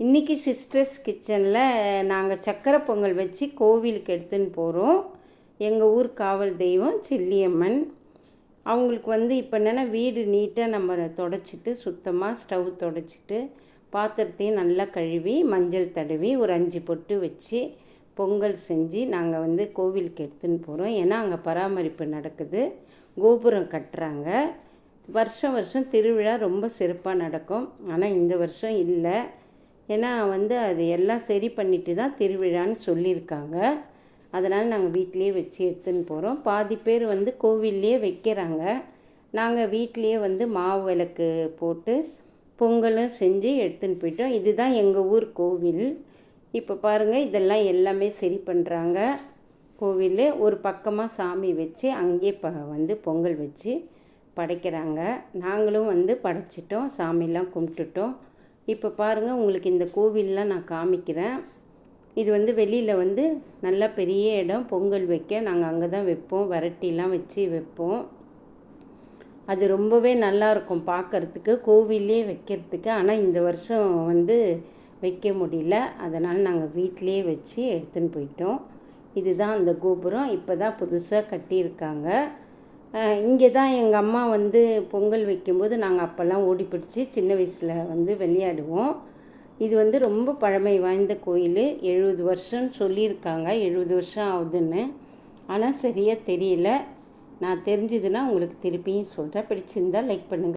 இன்றைக்கி சிஸ்டர்ஸ் கிச்சனில் நாங்கள் சக்கரை பொங்கல் வச்சு கோவிலுக்கு எடுத்துன்னு போகிறோம் எங்கள் ஊர் காவல் தெய்வம் செல்லியம்மன். அவங்களுக்கு வந்து இப்போ என்னென்னா வீடு நீட்டாக நம்ம தொடச்சிட்டு சுத்தமாக ஸ்டவ் தொடச்சிட்டு பாத்திரத்தையும் நல்லா கழுவி மஞ்சள் தடவி ஒரு அஞ்சு பொட்டு வச்சு பொங்கல் செஞ்சு நாங்கள் வந்து கோவிலுக்கு எடுத்துன்னு போகிறோம் ஏன்னா அங்கே பராமரிப்பு நடக்குது. கோபுரம் கட்டுறாங்க. வருஷம் வருஷம் திருவிழா ரொம்ப சிறப்பாக நடக்கும். ஆனால் இந்த வருஷம் இல்லை. ஏன்னா வந்து அது எல்லாம் சரி பண்ணிட்டு தான் திருவிழான்னு சொல்லியிருக்காங்க. அதனால் நாங்கள் வீட்டிலேயே வச்சு எடுத்துன்னு போகிறோம் பாதி பேர் வந்து கோவில்லையே வைக்கிறாங்க. நாங்கள் வீட்டிலையே வந்து மாவு விளக்கு போட்டு பொங்கலும் செஞ்சு எடுத்துன்னு போயிட்டோம். இதுதான் எங்கள் ஊர் கோவில். இப்போ பாருங்கள் இதெல்லாம் எல்லாமே சரி பண்ணுறாங்க கோவில் ஒரு பக்கமாக சாமி வச்சு அங்கேயே ப வந்து பொங்கல் வச்சு படைக்கிறாங்க. நாங்களும் வந்து படைச்சிட்டோம். சாமிலாம் கும்பிட்டுட்டோம். இப்போ பாருங்கள் உங்களுக்கு இந்த கோவில்லாம் நான் காமிக்கிறேன். இது வந்து வெளியில் வந்து நல்லா பெரிய இடம் பொங்கல் வைக்க. நாங்கள் அங்கே தான் வைப்போம் வரட்டிலாம் வச்சு வைப்போம். அது ரொம்பவே நல்லாயிருக்கும் பார்க்குறதுக்கு கோவிலே வைக்கிறதுக்கு. ஆனால் இந்த வருஷம் வந்து வைக்க முடியல. அதனால் நாங்கள் வீட்டிலே வச்சு எடுத்துன்னு போயிட்டோம். இதுதான் அந்த கோபுரம். இப்போ தான் புதுசாக கட்டியிருக்காங்க. இங்கே தான் எங்கள் அம்மா வந்து பொங்கல் வைக்கும்போது நாங்கள் அப்போல்லாம் ஓடி பிடிச்சி சின்ன வயசில் வந்து விளையாடுவோம். இது வந்து ரொம்ப பழமை வாய்ந்த கோயில். எழுபது வருஷம்னு சொல்லியிருக்காங்க. எழுபது வருஷம் ஆகுதுன்னு. ஆனால் சரியாக தெரியல. நான் தெரிஞ்சதுன்னா உங்களுக்கு திருப்பியும் சொல்கிறேன். பிடிச்சிருந்தால் லைக் பண்ணுங்கள்